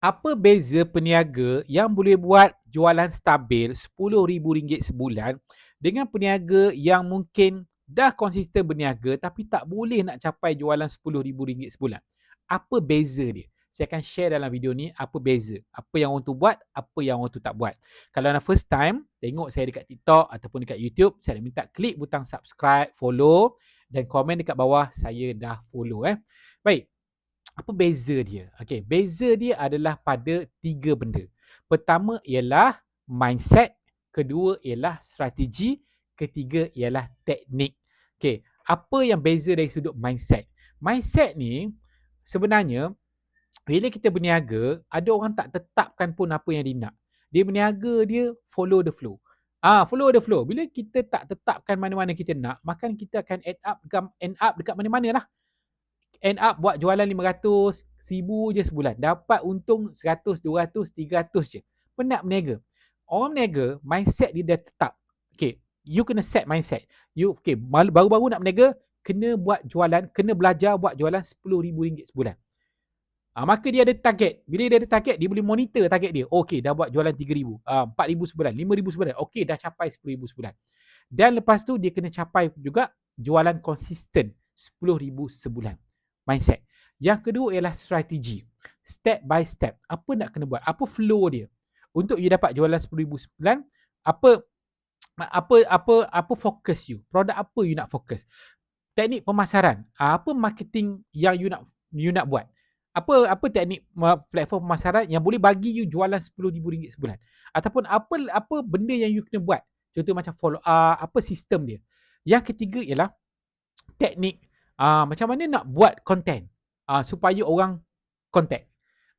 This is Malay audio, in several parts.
apa beza peniaga yang boleh buat jualan stabil RM10,000 sebulan dengan peniaga yang mungkin dah konsisten berniaga tapi tak boleh nak capai jualan RM10,000 sebulan. Apa beza dia? Saya akan share dalam video ni apa beza. Apa yang orang tu buat, apa yang orang tu tak buat. Kalau anda first time tengok saya dekat TikTok ataupun dekat YouTube, saya minta klik butang subscribe, follow dan komen dekat bawah saya dah follow eh. Baik, apa beza dia? Okay, beza dia adalah pada tiga benda. Pertama ialah mindset, kedua ialah strategi, ketiga ialah teknik. Okay, apa yang beza dari sudut mindset? Mindset ni sebenarnya bila kita berniaga, ada orang tak tetapkan pun apa yang dia nak. Dia berniaga dia follow the flow. Ah, follow the flow. Bila kita tak tetapkan mana-mana kita nak, maka kita akan end up end up dekat mana-mana lah end up buat jualan 500, 1000 je sebulan. Dapat untung 100, 200, 300 je. Penat berniaga. Orang berniaga, mindset dia dah tetap. Okay, you kena set mindset. You okay, baru-baru nak berniaga, kena buat jualan, kena belajar buat jualan RM10,000 sebulan. Ha, maka dia ada target. Bila dia ada target, dia boleh monitor target dia. Okay, dah buat jualan RM3,000, uh, RM4,000 sebulan, RM5,000 sebulan. Okay, dah capai RM10,000 sebulan. Dan lepas tu, dia kena capai juga jualan konsisten RM10,000 sebulan mindset. Yang kedua ialah strategi. Step by step. Apa nak kena buat? Apa flow dia? Untuk you dapat jualan RM10,000 sebulan, apa apa apa apa fokus you? Produk apa you nak fokus? Teknik pemasaran. Apa marketing yang you nak you nak buat? Apa apa teknik platform pemasaran yang boleh bagi you jualan RM10,000 sebulan? Ataupun apa apa benda yang you kena buat? Contoh macam follow uh, apa sistem dia? Yang ketiga ialah teknik Ah, macam mana nak buat content ah, supaya orang contact.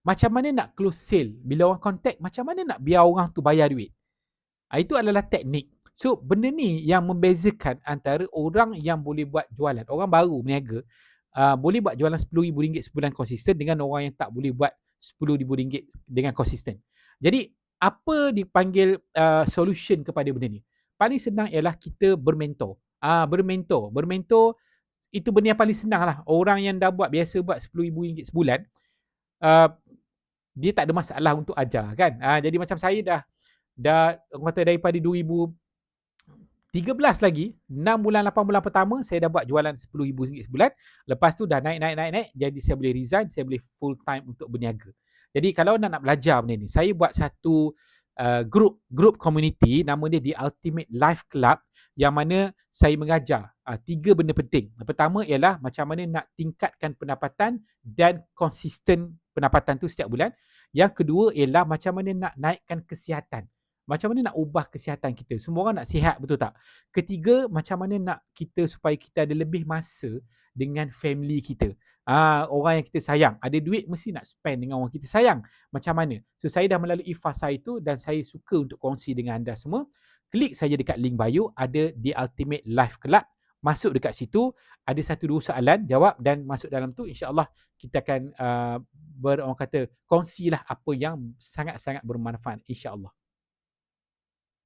Macam mana nak close sale bila orang contact, macam mana nak biar orang tu bayar duit. Ah, itu adalah teknik. So, benda ni yang membezakan antara orang yang boleh buat jualan, orang baru berniaga, ah, boleh buat jualan RM10,000 sebulan konsisten dengan orang yang tak boleh buat RM10,000 dengan konsisten. Jadi, apa dipanggil uh, solution kepada benda ni? Paling senang ialah kita bermentor. Ah, bermentor. Bermentor itu benda yang paling senang lah. Orang yang dah buat biasa buat RM10,000 sebulan, uh, dia tak ada masalah untuk ajar kan. Uh, jadi macam saya dah, dah kata daripada 2013 lagi, 6 bulan, 8 bulan pertama, saya dah buat jualan RM10,000 sebulan. Lepas tu dah naik, naik, naik, naik. Jadi saya boleh resign, saya boleh full time untuk berniaga. Jadi kalau nak nak belajar benda ni, saya buat satu uh, group group community nama dia The Ultimate Life Club yang mana saya mengajar uh, tiga benda penting. Yang pertama ialah macam mana nak tingkatkan pendapatan dan konsisten pendapatan tu setiap bulan. Yang kedua ialah macam mana nak naikkan kesihatan. Macam mana nak ubah kesihatan kita. Semua orang nak sihat betul tak? Ketiga, macam mana nak kita supaya kita ada lebih masa dengan family kita. Ah, orang yang kita sayang. Ada duit mesti nak spend dengan orang kita sayang. Macam mana? So saya dah melalui fasa itu dan saya suka untuk kongsi dengan anda semua klik saja dekat link bio ada The Ultimate Life Club masuk dekat situ ada satu dua soalan jawab dan masuk dalam tu insyaallah kita akan uh, ber orang kata kongsilah apa yang sangat-sangat bermanfaat insyaallah